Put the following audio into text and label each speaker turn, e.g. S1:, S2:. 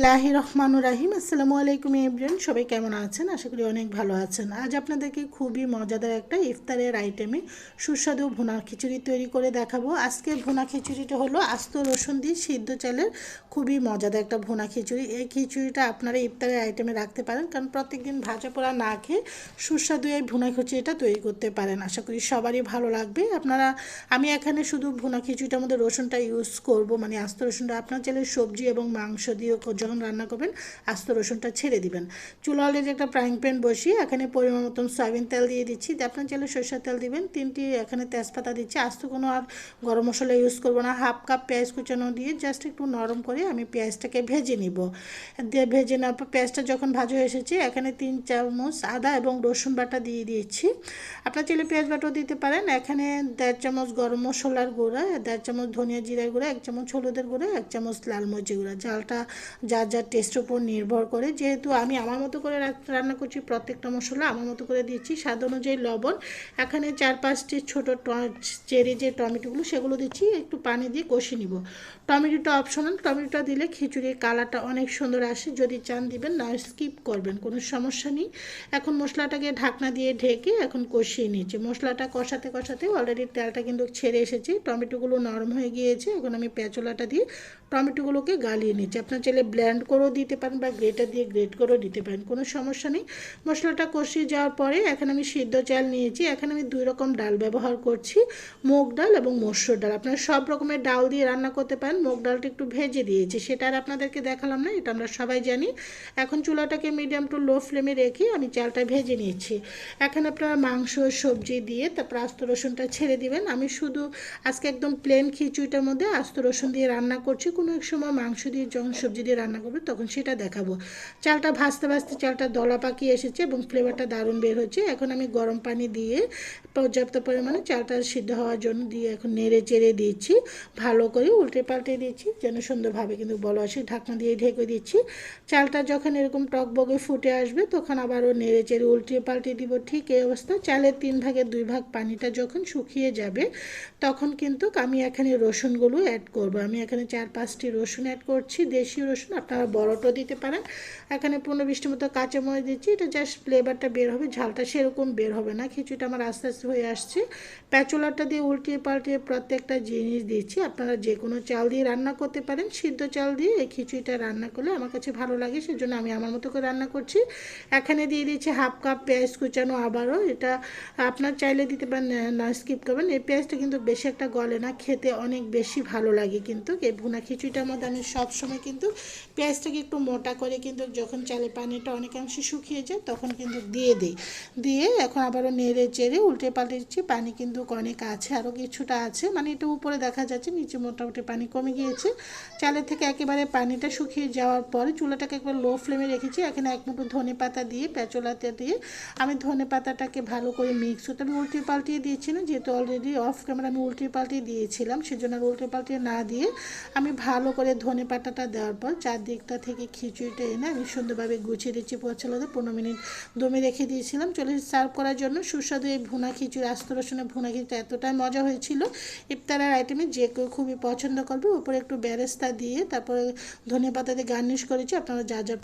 S1: বিসমিল্লাহ রহমান রাহিম। আসসালামু আলাইকুম এভরিয়ান সবাই কেমন আছেন? আশা করি অনেক ভালো আছেন। আজ আপনাদেরকে খুবই মজাদার একটা ইফতারের আইটেমে সুস্বাদু ভুনা খিচুড়ি তৈরি করে দেখাবো। আজকের ভুনা খিচুড়িটা হলো আস্ত রসুন দিয়ে সিদ্ধ চালের খুবই মজাদার একটা ভুনা খিচুড়ি। এই খিচুড়িটা আপনারা ইফতারের আইটেমে রাখতে পারেন, কারণ প্রত্যেকদিন ভাজা পোড়া না খেয়ে সুস্বাদু এই ভুনা খিচুড়িটা তৈরি করতে পারেন। আশা করি সবারই ভালো লাগবে। আপনারা, আমি এখানে শুধু ভুনা খিচুড়িটার মধ্যে রসুনটা ইউজ করব মানে আস্ত রসুনটা আপনার চাইলে সবজি এবং মাংস দিয়েও যখন রান্না করবেন, আস্ত রসুনটা ছেড়ে দিবেন। চুলা অলরেডি একটা ফ্রাইং প্যান বসিয়ে এখানে পরিমাণ মতন সয়াবিন তেল দিয়ে দিচ্ছি। আপনার চাইলে সরষের তেল দিবেন। তিনটি এখানে তেজপাতা দিচ্ছি। আস্ত কোনো আর গরম মশলা ইউজ করব না। হাফ কাপ পেঁয়াজ কুচানো দিয়ে জাস্ট একটু নরম করে আমি পেঁয়াজটাকে ভেজে নিব। দিয়ে ভেজে নেওয়ার পর পেঁয়াজটা যখন ভাজা হয়ে এসেছে, এখানে তিন চামচ আদা এবং রসুন বাটা দিয়ে দিয়েছি আপনার চাইলে পেঁয়াজ বাটাও দিতে পারেন। এখানে দেড় চামচ গরম মশলার গুঁড়া, দেড় চামচ ধনিয়া জিরার গুঁড়া, এক চামচ হলুদের গুঁড়া, এক চামচ লাল মরিচের গুঁড়া। ঝালটা যার যার টেস্টের উপর নির্ভর করে। যেহেতু আমি আমার মতো করে রান্না করছি, প্রত্যেকটা মশলা আমার মতো করে দিচ্ছি। স্বাদ অনুযায়ী লবণ, এখানে চার পাঁচটি ছোটো চেরি যে টমেটোগুলো, সেগুলো দিচ্ছি। একটু পানি দিয়ে কষে নিব। টমেটোটা অপশনাল টমেটোটা দিলে খিচুড়ির কালারটা অনেক সুন্দর আসে। যদি চান দিবেন, না স্কিপ করবেন, কোনো সমস্যা নেই। এখন মশলাটাকে ঢাকনা দিয়ে ঢেকে এখন কষিয়ে নিয়েছি মশলাটা কষাতে কষাতে অলরেডি তেলটা কিন্তু ছেড়ে এসেছে। টমেটোগুলো নরম হয়ে গিয়েছে। এখন আমি পেঁচলাটা দিয়ে টমেটোগুলোকে গালিয়ে নিচ্ছি। আপনার চাইলে ব্ল্যান্ড করেও দিতে পারেন বা গ্রেটার দিয়ে গ্রেট করেও দিতে পারেন, কোনো সমস্যা নেই। মশলাটা কষিয়ে যাওয়ার পরে এখন আমি সিদ্ধ চাল নিয়েছি, এখানে আমি দুই রকম ডাল ব্যবহার করছি, মুগ ডাল এবং মসুর ডাল। আপনারা সব রকমের ডাল দিয়ে রান্না করতে পারেন, মুগ ডালটা একটু ভেজে দিয়েছি, সেটা আর আপনাদেরকে দেখালাম না, এটা আমরা সবাই জানি। এখন চুলাটাকে মিডিয়াম টু লো ফ্লেমে রেখে আমি চালটা ভেজে নিয়েছি এখন আপনারা মাংস, সবজি দিয়ে তারপর আস্ত রসুনটা ছেড়ে দিবেন। আমি শুধু আজকে একদম প্লেন খিচুড়িটার মধ্যে আস্ত রসুন দিয়ে রান্না করছি, কোনো এক সময় মাংস দিয়ে যখন সবজি দিয়ে রান্না করব, তখন সেটা দেখাবো। চালটা ভাজতে ভাজতে চালটা দলা পাকিয়ে এসেছে এবং ফ্লেভারটা দারুণ বের হচ্ছে। এখন আমি গরম পানি দিয়ে পর্যাপ্ত পরিমাণে চালটা সিদ্ধ হওয়ার জন্য দিয়ে এখন নেড়ে চেড়ে দিচ্ছি। ভালো করে উল্টে পাল্টে দিচ্ছি, যেন সুন্দরভাবে কিন্তু বলো আসে। ঢাকনা দিয়ে ঢেকে দিচ্ছি। চালটা যখন এরকম টকবগে ফুটে আসবে, তখন আবারও নেড়ে চেড়ে উল্টে পাল্টে দিব। ঠিক এই অবস্থা। চালের তিন ভাগের দুই ভাগ পানিটা যখন শুকিয়ে যাবে, তখন কিন্তু আমি এখানে রসুনগুলো অ্যাড করব। আমি এখানে চার পাঁচটি রসুন অ্যাড করছি। দেশি রসুন আপনারা বড়টাও দিতে পারেন এখানে পনেরো বিশটি মতো কাঁচামরিচ দিচ্ছি। এটা জাস্ট ফ্লেভারটা বের হবে, ঝালটা সেরকম বের হবে না। খিচুড়িটা আমার আস্তে আস্তে হয়ে আসছে। প্যাচোলাটা দিয়ে উল্টিয়ে পাল্টিয়ে প্রত্যেকটা জিনিস দিচ্ছি। আপনারা যে কোনো চাল দিয়ে রান্না করতে পারেন। সিদ্ধ চাল দিয়ে এই খিচুড়িটা রান্না করলে আমার কাছে ভালো লাগে, সেজন্য আমি আমার মতো করে রান্না করছি। এখানে দিয়ে দিচ্ছি হাফ কাপ পেঁয়াজ কুচানো আবারও। এটা আপনার চাইলে দিতে পারেন, না স্কিপ করবেন। এই পেঁয়াজটা কিন্তু বেশি একটা গলে না, খেতে অনেক বেশি ভালো লাগে কিন্তু। এই ভুনা খিচুড়িটার মধ্যে আমি সবসময় কিন্তু পেঁয়াজটাকে একটু মোটা করে কিন্তু যখন চালে পানিটা অনেকাংশে শুকিয়ে যায়, তখন কিন্তু দিয়ে দিই। দিয়ে এখন আবারও নেড়ে চেড়ে উল্টে পাল্টে দিচ্ছি, পানি কিন্তু অনেক আছে, আরও কিছুটা আছে। মানে এটা উপরে দেখা যাচ্ছে, নিচে মোটামুটি পানি কমে গিয়েছে। চালের থেকে একেবারে পানিটা শুকিয়ে যাওয়ার পরে চুলাটাকে একবার লো ফ্লেমে রেখেছি। এখানে এক মুঠো ধনে পাতা দিয়ে, পেঁচলাতে দিয়ে আমি ধনে পাতাটাকে ভালো করে মিক্স হতে আমি উল্টে পাল্টিয়ে দিয়েছি না, যেহেতু অলরেডি অফ ক্যামেরা আমি উল্টে পাল্টিয়ে দিয়েছিলাম, সেজন্য আর উল্টে পাল্টিয়ে না দিয়ে আমি ভালো করে ধনে পাতাটা দেওয়ার পর চারদিকটা থেকে খিচুড়িটা এনে আমি সুন্দরভাবে গুছিয়ে দিচ্ছি পচলাতে পনেরো মিনিট দমে রেখে দিয়েছিলাম। চলে সার্ভ করার জন্য সুস্বাদু এই ভুনা খিচুড়ি, আস্ত রসুনের ভুনা খিচুড়ি এতটাই মজা হয়েছিল। ইফতারের আইটেমে যে কেউ খুবই পছন্দ করবে। উপরে একটু ব্যারেস্তা দিয়ে তারপরে ধনে পাতাতে গার্নিশ করেছি। আপনারা যা যা